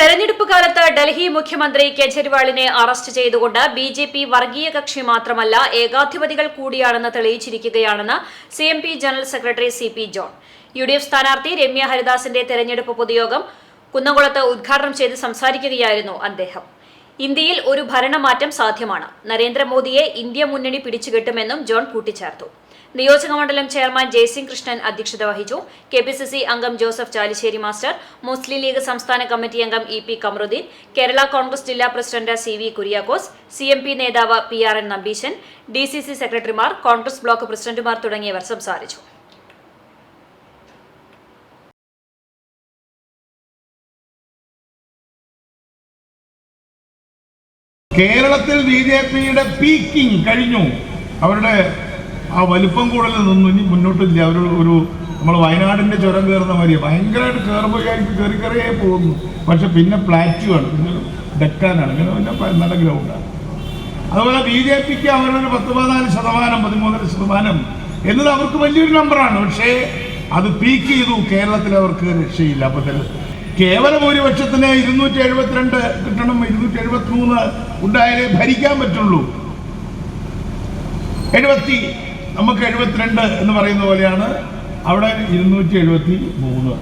തെരഞ്ഞെടുപ്പ് കാലത്ത് ഡൽഹി മുഖ്യമന്ത്രി കെജ്രിവാളിനെ അറസ്റ്റ് ചെയ്തുകൊണ്ട് ബി ജെ പി വർഗീയ കക്ഷി മാത്രമല്ല ഏകാധിപതികൾ കൂടിയാണെന്ന് തെളിയിച്ചിരിക്കുകയാണെന്ന് C M P general secretary C P John. U D F സ്ഥാനാർത്ഥി രമ്യ ഹരിദാസിന്റെ തെരഞ്ഞെടുപ്പ് പൊതുയോഗം കുന്നംകുളത്ത് ഉദ്ഘാടനം ചെയ്ത് സംസാരിക്കുകയായിരുന്നു അദ്ദേഹം. ഇന്ത്യയിൽ ഒരു ഭരണമാറ്റം സാധ്യമാണ്. നരേന്ദ്രമോദിയെ ഇന്ത്യ മുന്നണി പിടിച്ചുകെട്ടുമെന്നും ജോൺ കൂട്ടിച്ചേർത്തു. നിയോജകമണ്ഡലം ചെയർമാൻ ജയസിംഗ് കൃഷ്ണൻ അധ്യക്ഷത വഹിച്ചു. കെ പി സി സി അംഗം ജോസഫ് ചാലിശ്ശേരി മാസ്റ്റർ മുസ്ലിം ലീഗ് സംസ്ഥാന കമ്മിറ്റി അംഗം ഇ പി കമറുദ്ദീൻ കേരള കോൺഗ്രസ് ജില്ലാ president C V Kuriakose C M P നേതാവ് P R N Nambeesan D C C സെക്രട്ടറിമാർ കോൺഗ്രസ് ബ്ലോക്ക് പ്രസിഡന്റുമാർ തുടങ്ങിയവർ സംസാരിച്ചു. കേരളത്തിൽ ബി ജെ പിയുടെ പീക്കിംഗ് കഴിഞ്ഞു. അവരുടെ ആ വലിപ്പം കൂടുതൽ നിന്നു. ഇനി മുന്നോട്ടില്ല. അവർ ഒരു നമ്മൾ വയനാടിന്റെ ചുരം കയറുന്ന മാതിരി ഭയങ്കരമായിട്ട് കയറുമ്പോൾ കയറി കയറിയേ പോകുന്നു. പക്ഷെ പിന്നെ പ്ലാറ്റ്യൂ ആണ്. പിന്നെ ഡെക്കാനാണ്. പിന്നെ പിന്നെ നല്ല ഗ്രൗണ്ടാണ് അതുപോലെ ബി ജെ പിക്ക് അവരുടെ ഒരു പത്ത് പതിനാല് ശതമാനം പതിമൂന്നര ശതമാനം എന്നത് അവർക്ക് വലിയൊരു നമ്പറാണ് പക്ഷേ അത് പീക്ക് ചെയ്തു. കേരളത്തിൽ അവർക്ക് രക്ഷയില്ല. അപ്പോൾ കേവല ഭൂരിപക്ഷത്തിന് ഇരുന്നൂറ്റി എഴുപത്തിരണ്ട് കിട്ടണം ഇരുന്നൂറ്റി എഴുപത്തി മൂന്ന് ഉണ്ടായാലേ ഭരിക്കാൻ പറ്റുള്ളൂ. എഴുപത്തി നമുക്ക് എഴുപത്തിരണ്ട് എന്ന് പറയുന്ന പോലെയാണ്. അവിടെ ഇരുന്നൂറ്റി എഴുപത്തി മൂന്ന്